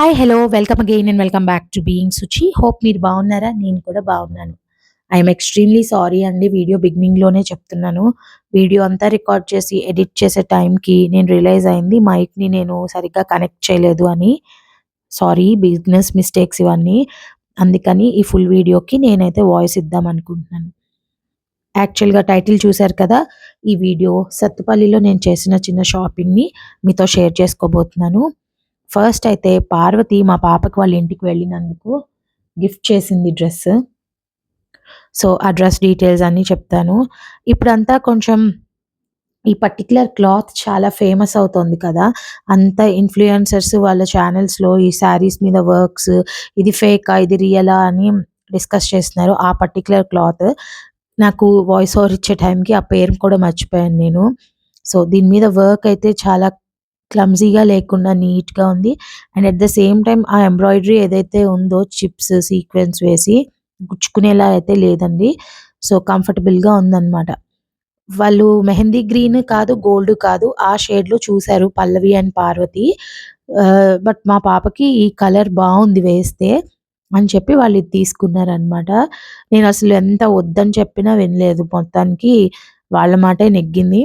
Hi hello welcome again and welcome back to being Suchi hope మీరు బాగున్నారా? నేను కూడా బాగున్నాను. ఐఎమ్ ఎక్స్ట్రీమ్లీ సారీ అండి. వీడియో బిగినింగ్లోనే చెప్తున్నాను. వీడియో అంతా రికార్డ్ చేసి ఎడిట్ చేసే టైంకి నేను రియలైజ్ అయింది మైక్ని నేను సరిగ్గా కనెక్ట్ చేయలేదు అని. సారీ బిజినెస్ మిస్టేక్స్ ఇవన్నీ. అందుకని ఈ ఫుల్ వీడియోకి నేనైతే వాయిస్ ఇద్దాం అనుకుంటున్నాను. యాక్చువల్గా టైటిల్ చూశారు కదా ఈ వీడియో సత్తుపల్లిలో నేను చేసిన చిన్న షాపింగ్ని మీతో షేర్ చేసుకోబోతున్నాను. ఫస్ట్ అయితే పార్వతి మా పాపకి వాళ్ళ ఇంటికి వెళ్ళినందుకు గిఫ్ట్ చేసింది డ్రెస్. సో ఆ డ్రెస్ డీటెయిల్స్ అన్నీ చెప్తాను. ఇప్పుడంతా కొంచెం ఈ పర్టికులర్ క్లాత్ చాలా ఫేమస్ అవుతుంది కదా. అంత ఇన్ఫ్లుయెన్సర్స్ వాళ్ళ ఛానల్స్లో ఈ శారీస్ మీద వర్క్స్ ఇది ఫేకా ఇది రియలా అని డిస్కస్ చేస్తున్నారు ఆ పర్టికులర్ క్లాత్. నాకు వాయిస్ ఓవర్ ఇచ్చే టైంకి ఆ పేరు కూడా మర్చిపోయాను నేను. సో దీని మీద వర్క్ అయితే చాలా క్లమ్జీగా లేకుండా నీట్గా ఉంది. And at the same time ఆ ఎంబ్రాయిడరీ ఏదైతే ఉందో చిప్స్ సీక్వెన్స్ వేసి గుచ్చుకునేలా అయితే లేదండి. సో కంఫర్టబుల్గా ఉందన్నమాట. వాళ్ళు మెహందీ గ్రీన్ కాదు గోల్డ్ కాదు ఆ షేడ్లో చూశారు పల్లవి అండ్ పార్వతి. బట్ మా పాపకి ఈ కలర్ బాగుంది వేస్తే అని చెప్పి వాళ్ళు ఇది తీసుకున్నారనమాట నేను అసలు ఎంత వద్దని చెప్పినా వినలేదు. మొత్తానికి వాళ్ళ మాటే నెగ్గింది.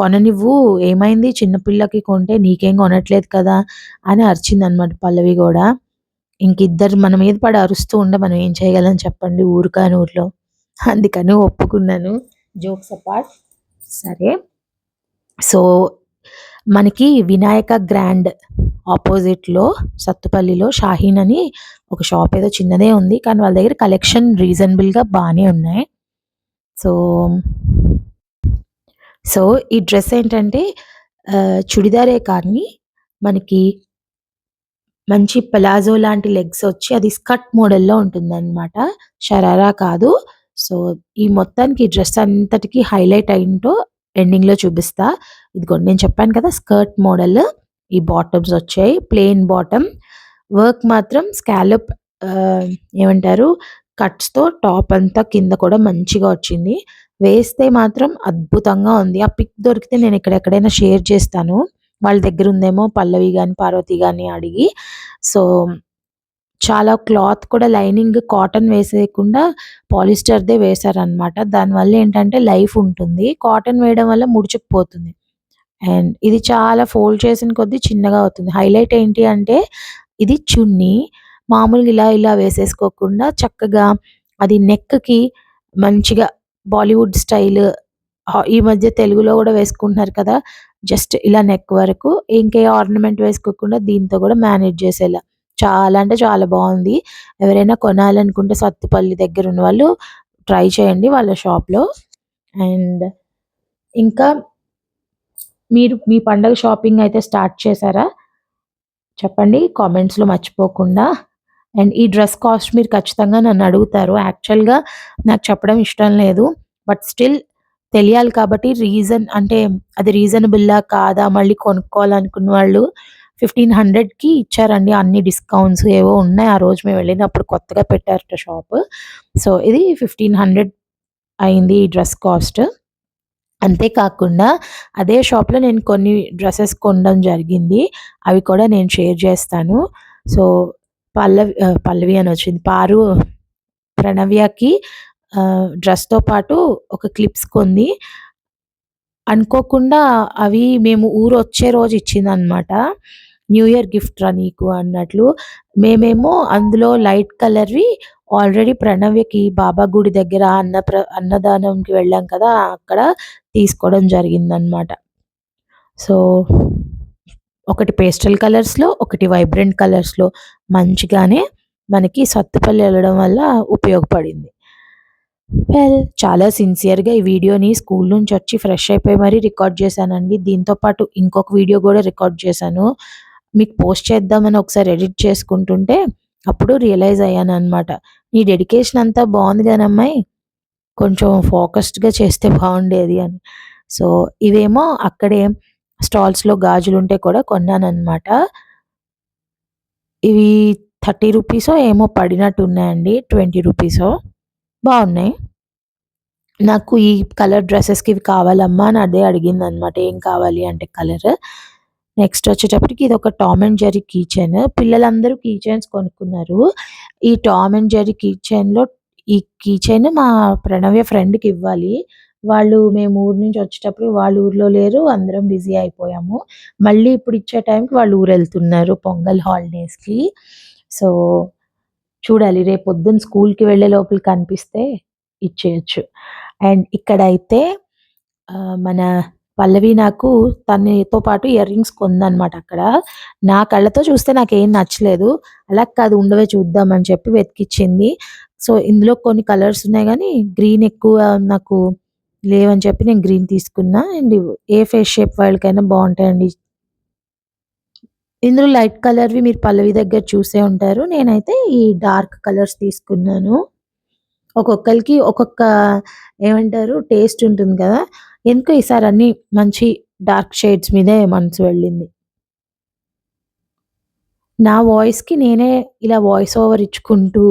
కొననివ్వు ఏమైంది? చిన్నపిల్లకి కొంటే నీకేం కొనట్లేదు కదా అని అరిచిందనమాట పల్లవి కూడా. ఇంకిద్దరు మన మీద పడి అరుస్తూ ఉండే మనం ఏం చేయగలం చెప్పండి ఊరుకాని ఊర్లో అందుకని ఒప్పుకున్నాను. Jokes apart. సరే. సో మనకి వినాయక గ్రాండ్ ఆపోజిట్లో సత్తుపల్లిలో షాహీన్ అని ఒక షాప్ ఏదో చిన్నదే ఉంది. కానీ వాళ్ళ దగ్గర కలెక్షన్ రీజనబుల్గా బాగానే ఉన్నాయి. సో సో ఈ డ్రెస్ ఏంటంటే చుడిదారే కానీ మనకి మంచి పలాజో లాంటి లెగ్స్ వచ్చి అది స్కర్ట్ మోడల్లో ఉంటుందన్నమాట. షరారా కాదు. సో ఈ మొత్తానికి ఈ డ్రెస్ అంతటికి హైలైట్ అయింటో ఎండింగ్లో చూపిస్తా. ఇదిగోండి నేను చెప్పాను కదా స్కర్ట్ మోడల్. ఈ బాటమ్స్ వచ్చాయి ప్లెయిన్ బాటమ్. వర్క్ మాత్రం స్కాలప్ ఏమంటారు కట్స్తో టాప్ అంతా కింద కూడా మంచిగా వచ్చింది. వేస్తే మాత్రం అద్భుతంగా ఉంది. ఆ పిక్ దొరికితే నేను ఎక్కడెక్కడైనా షేర్ చేస్తాను. వాళ్ళ దగ్గర ఉందేమో పల్లవి కానీ పార్వతి కానీ అడిగి. సో చాలా క్లాత్ కూడా లైనింగ్ కాటన్ వేసేయకుండా పాలిస్టర్దే వేశారనమాట దానివల్ల ఏంటంటే లైఫ్ ఉంటుంది. కాటన్ వేయడం వల్ల ముడుచుకుపోతుంది. అండ్ ఇది చాలా ఫోల్డ్ చేసిన కొద్దీ చిన్నగా అవుతుంది. హైలైట్ ఏంటి అంటే ఇది చున్నీ. మామూలుగా ఇలా ఇలా వేసేసుకోకుండా చక్కగా అది నెక్కి మంచిగా బాలీవుడ్ స్టైల్ ఈ మధ్య తెలుగులో కూడా వేసుకుంటున్నారు కదా జస్ట్ ఇలా నెక్ వరకు ఇంకే ఆర్నమెంట్ వేసుకోకుండా దీంతో కూడా మేనేజ్ చేసేలా. చాలా అంటే చాలా బాగుంది. ఎవరైనా కొనాలనుకుంటే సత్తుపల్లి దగ్గర ఉన్న వాళ్ళు ట్రై చేయండి వాళ్ళ షాప్లో. అండ్ ఇంకా మీరు మీ పండగ షాపింగ్ అయితే స్టార్ట్ చేశారా? చెప్పండి కామెంట్స్లో మర్చిపోకుండా. అండ్ ఈ డ్రెస్ కాస్ట్ మీరు ఖచ్చితంగా నన్ను అడుగుతారు. యాక్చువల్గా నాకు చెప్పడం ఇష్టం లేదు. బట్ స్టిల్ తెలియాలి కాబట్టి రీజన్ అంటే అది రీజనబుల్లా కాదా మళ్ళీ కొనుక్కోవాలనుకున్న వాళ్ళు ఫిఫ్టీన్ హండ్రెడ్కి ఇచ్చారండి. అన్ని డిస్కౌంట్స్ ఏవో ఉన్నాయి. ఆ రోజు మేము వెళ్ళినప్పుడు కొత్తగా పెట్టారట షాప్. సో ఇది ఫిఫ్టీన్ హండ్రెడ్ అయింది ఈ డ్రెస్ కాస్ట్. అంతేకాకుండా అదే షాప్లో నేను కొన్ని డ్రెస్సెస్ కొనడం జరిగింది. అవి కూడా నేను షేర్ చేస్తాను. సో పల్లవి పల్లవి అని వచ్చింది. పారు ప్రణవ్యకి డ్రెస్తో పాటు ఒక క్లిప్స్ కొంది అనుకోకుండా అవి మేము ఊరు వచ్చే రోజు ఇచ్చిందనమాట న్యూ ఇయర్ గిఫ్ట్ రా నీకు అన్నట్లు. మేమేమో అందులో లైట్ కలర్వి ఆల్రెడీ ప్రణవ్యకి బాబా గుడి దగ్గర అన్న ప్ర అన్నదానంకి వెళ్ళాం కదా అక్కడ తీసుకోవడం జరిగిందనమాట సో ఒకటి పేస్టల్ కలర్స్లో ఒకటి వైబ్రెంట్ కలర్స్లో మంచిగానే మనకి సత్తుపల్లి వెళ్ళడం వల్ల ఉపయోగపడింది. వెల్ చాలా సిన్సియర్గా ఈ వీడియోని స్కూల్ నుంచి వచ్చి ఫ్రెష్ అయిపోయి మరీ రికార్డ్ చేశానండి. దీంతో పాటు ఇంకొక వీడియో కూడా రికార్డ్ చేశాను. మీకు పోస్ట్ చేద్దామని ఒకసారి ఎడిట్ చేసుకుంటుంటే అప్పుడు రియలైజ్ అయ్యాను అనమాట నీ డెడికేషన్ అంతా బాగుంది కానీ అమ్మాయి కొంచెం ఫోకస్డ్గా చేస్తే బాగుండేది అని. సో ఇవేమో అక్కడే స్టాల్స్లో గాజులు ఉంటే కూడా కొన్నానమాట ఇవి థర్టీ రూపీసో ఏమో పడినట్టు ఉన్నాయండి ట్వంటీ రూపీసో. బాగున్నాయి. నాకు ఈ కలర్ డ్రెస్సెస్కి ఇవి కావాలమ్మా అని అదే అడిగింది అనమాట ఏం కావాలి అంటే కలర్. నెక్స్ట్ వచ్చేటప్పటికి ఇది ఒక Tom and Jerry key chain. పిల్లలందరూ కీ చైన్స్ కొనుక్కున్నారు. ఈ టామ్ అండ్ జెరీ కీ ఈ కీ చైన్ మా ప్రణవ్య ఫ్రెండ్కి ఇవ్వాలి. వాళ్ళు మేము ఊరు నుంచి వచ్చేటప్పుడు వాళ్ళు ఊర్లో లేరు అందరం బిజీ అయిపోయాము. మళ్ళీ ఇప్పుడు ఇచ్చే టైంకి వాళ్ళు ఊరు వెళ్తున్నారు పొంగల్ హాలిడేస్కి. సో చూడాలి రేపు పొద్దున్న స్కూల్కి వెళ్ళే లోపల కనిపిస్తే ఇచ్చేయచ్చు. అండ్ ఇక్కడైతే మన పల్లవి నాకు తనతో పాటు ఇయర్ రింగ్స్ కొందనమాట అక్కడ. నా కళ్ళతో చూస్తే నాకు ఏం నచ్చలేదు. అలా కాదు ఉండవే చూద్దాం అని చెప్పి వెతికిచ్చింది. సో ఇందులో కొన్ని కలర్స్ ఉన్నాయి కానీ గ్రీన్ ఎక్కువ నాకు లేవని చెప్పి నేను గ్రీన్ తీసుకున్నా. అండ్ ఏ ఫేస్ షేప్ వాళ్ళకైనా బాగుంటాయండి. ఇందులో లైట్ కలర్వి మీరు పల్లవి దగ్గర చూసే ఉంటారు. నేనైతే ఈ డార్క్ కలర్స్ తీసుకున్నాను. ఒక్కొక్కరికి ఒక్కొక్క ఏమంటారు టేస్ట్ ఉంటుంది కదా. ఎందుకో ఈసారి అన్ని మంచి డార్క్ షేడ్స్ మీదే మనసు వెళ్ళింది. నా వాయిస్కి నేనే ఇలా వాయిస్ ఓవర్ ఇచ్చుకుంటూ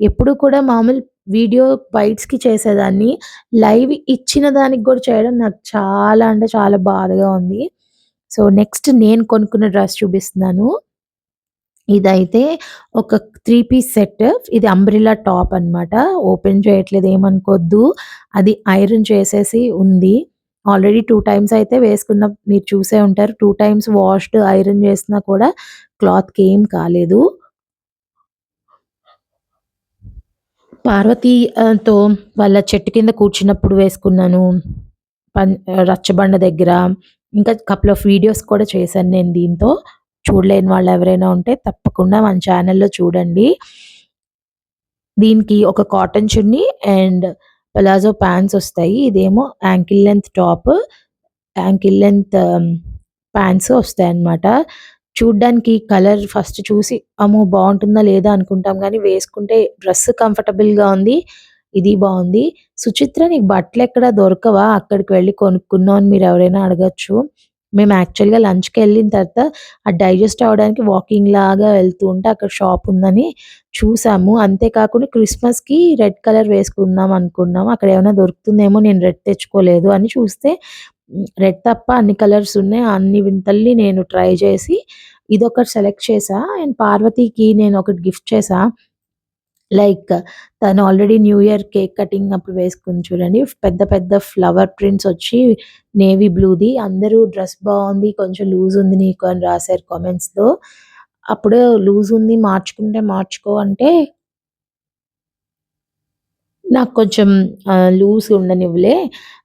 ఎప్పుడు కూడా మామూలు వీడియో బైట్స్కి చేసేదాన్ని. లైవ్ ఇచ్చిన దానికి కూడా చేయడం నాకు చాలా అంటే చాలా బాధగా ఉంది. సో నెక్స్ట్ నేను కొనుక్కున్న డ్రెస్ చూపిస్తున్నాను. ఇదైతే ఒక త్రీ పీస్ సెట్. ఇది అంబ్రిల్లా టాప్ అన్నమాట. ఓపెన్ చేయట్లేదు ఏమనుకోద్దు. అది ఐరన్ చేసేసి ఉంది. ఆల్రెడీ టూ టైమ్స్ అయితే వేసుకున్న మీరు చూసే ఉంటారు. టూ టైమ్స్ వాష్డ్ ఐరన్ చేసినా కూడా క్లాత్కి ఏం కాలేదు. పార్వతితో వాళ్ళ చెట్టు కింద కూర్చున్నప్పుడు వేసుకున్నాను. పన్ రచ్చబండ దగ్గర. ఇంకా కపుల్ ఆఫ్ వీడియోస్ కూడా చేశాను నేను దీంతో. చూడలేని వాళ్ళు ఎవరైనా ఉంటే తప్పకుండా మన ఛానల్లో చూడండి. దీనికి ఒక cotton chunni and palazzo pants వస్తాయి. ఇదేమో ankle length top ankle length pants వస్తాయి అన్నమాట చూడ్డానికి కలర్ ఫస్ట్ చూసి అమ్మో బాగుంటుందా లేదా అనుకుంటాం. కానీ వేసుకుంటే డ్రెస్ కంఫర్టబుల్గా ఉంది ఇది బాగుంది. సుచిత్ర నీకు బట్టలు ఎక్కడ దొరకవా? అక్కడికి వెళ్ళి కొనుక్కున్నావు అని మీరు ఎవరైనా అడగచ్చు. మేము యాక్చువల్గా లంచ్కి వెళ్ళిన తర్వాత ఆ డైజెస్ట్ అవ్వడానికి వాకింగ్ లాగా వెళ్తూ ఉంటే అక్కడ షాప్ ఉందని చూసాము. అంతేకాకుండా క్రిస్మస్కి రెడ్ కలర్ వేసుకుందాం అనుకున్నాము. అక్కడ ఏమైనా దొరుకుతుందేమో నేను రెడ్ తెచ్చుకోలేదు అని చూస్తే రెడ్ తప్ప అన్ని కలర్స్ ఉన్నాయి. అన్ని వింతల్ని నేను ట్రై చేసి ఇదొకటి సెలెక్ట్ చేసా. అండ్ పార్వతికి నేను ఒకటి గిఫ్ట్ చేసా. లైక్ తను already new year cake cutting అప్పుడు వేసుకుని చూడండి. పెద్ద పెద్ద ఫ్లవర్ ప్రింట్స్ వచ్చి నేవీ బ్లూది. అందరూ డ్రెస్ బాగుంది కొంచెం లూజ్ ఉంది నీకు అని రాశారు కామెంట్స్లో అప్పుడు లూజ్ ఉంది మార్చుకుంటే మార్చుకో అంటే నాకు కొంచెం లూజ్ ఉండనివ్వలే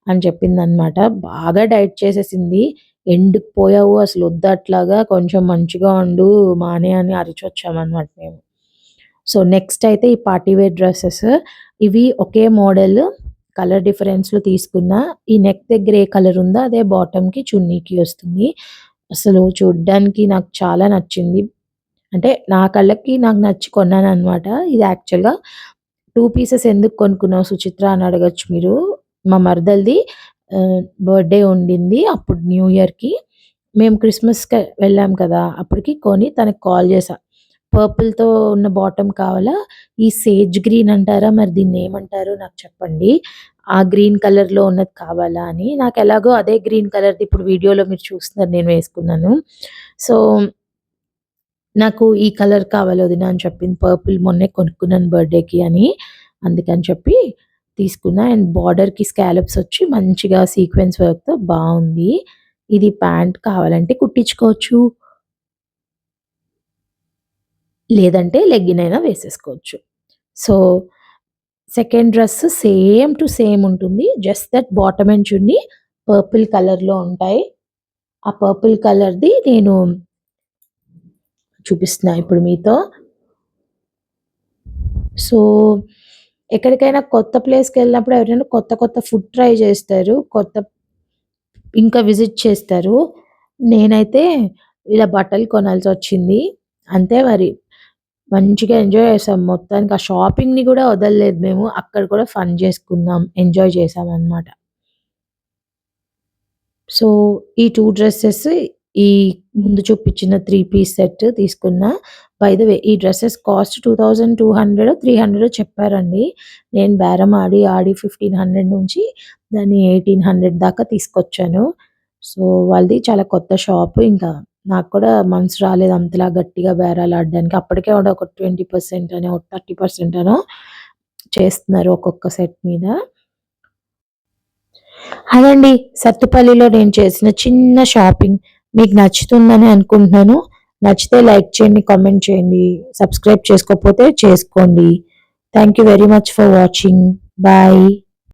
అని చెప్పింది అనమాట బాగా డైట్ చేసేసింది. ఎండుకు పోయావు అసలు వద్దట్లాగా కొంచెం మంచిగా ఉండు మానే అని అరిచొచ్చామన్నమాట మేము. సో నెక్స్ట్ అయితే ఈ పార్టీ వేర్ డ్రెస్సెస్. ఇవి ఒకే మోడల్ కలర్ డిఫరెన్స్లో తీసుకున్నా. ఈ నెక్ దగ్గర ఏ కలర్ ఉందో అదే బాటమ్కి చున్నీకి వస్తుంది. అసలు చూడ్డానికి నాకు చాలా నచ్చింది. అంటే నా కళ్ళకి నాకు నచ్చి కొన్నాను అనమాట ఇది యాక్చువల్గా టూ పీసెస్ ఎందుకు కొనుక్కున్నావు సుచిత్ర అని అడగచ్చు మీరు. మా మరదల్ది బర్త్డే ఉండింది అప్పుడు న్యూ ఇయర్కి మేము క్రిస్మస్కి వెళ్ళాం కదా అప్పటికి కొని తనకు కాల్ చేసా పర్పుల్తో ఉన్న బాటమ్ కావాలా? ఈ సేజ్ గ్రీన్ అంటారా? మరి దీన్ని ఏమంటారో నాకు చెప్పండి. ఆ గ్రీన్ కలర్లో ఉన్నది కావాలా అని. నాకు ఎలాగో అదే గ్రీన్ కలర్ ఇప్పుడు వీడియోలో మీరు చూస్తున్నారు నేను వేసుకున్నాను. సో నాకు ఈ కలర్ కావాలి వదిన అని చెప్పింది. పర్పుల్ మొన్నే కొనుక్కున్నాను బర్త్డేకి అని అందుకని చెప్పి తీసుకున్నా. అండ్ బార్డర్కి స్కాలప్స్ వచ్చి మంచిగా సీక్వెన్స్ వర్క్తో బాగుంది. ఇది ప్యాంట్ కావాలంటే కుట్టించుకోవచ్చు. లేదంటే లెగ్గిన్ అయినా వేసేసుకోవచ్చు. So second dress same to same ఉంటుంది. Just that bottom and chunni purple కలర్లో ఉంటాయి. ఆ పర్పుల్ కలర్ది నేను చూపిస్తున్నా ఇప్పుడు మీతో. సో ఎక్కడికైనా కొత్త ప్లేస్కి వెళ్ళినప్పుడు ఎవరైనా కొత్త కొత్త ఫుడ్ ట్రై చేస్తారు కొత్త ఇంకా విజిట్ చేస్తారు. నేనైతే ఇలా బట్టలు కొనాల్సి వచ్చింది. అంతే మరి. మంచిగా ఎంజాయ్ చేసాం. మొత్తానికి ఆ షాపింగ్ని కూడా వదలలేదు మేము. అక్కడ కూడా ఫన్ చేసుకున్నాం. ఎంజాయ్ చేసాం అన్నమాట సో ఈ టూ డ్రెస్సెస్ ఈ ముందు చూపించిన త్రీ పీస్ సెట్ తీసుకున్నా. బై ద వే ఈ dresses cost two thousand two hundred three hundred చెప్పారండి. నేను బేరం ఆడి ఆడి ఫిఫ్టీన్ హండ్రెడ్ నుంచి దాన్ని ఎయిటీన్ హండ్రెడ్ దాకా తీసుకొచ్చాను. సో వాళ్ళది చాలా కొత్త షాప్ ఇంకా నాకు కూడా మనసు రాలేదు అంతలా గట్టిగా బేరాలు ఆడడానికి. అప్పటికే కూడా ఒక ట్వంటీ పర్సెంట్ అని ఒక థర్టీ పర్సెంట్ అనో చేస్తున్నారు ఒక్కొక్క సెట్ మీద. అదండి సత్తుపల్లిలో నేను చేసిన చిన్న షాపింగ్ మీకు నచ్చుతుందని అనుకుంటున్నాను. నచ్చితే లైక్ చేయండి కామెంట్ చేయండి సబ్స్క్రైబ్ చేసుకోకపోతే చేసుకోండి. Thank you very much for watching bye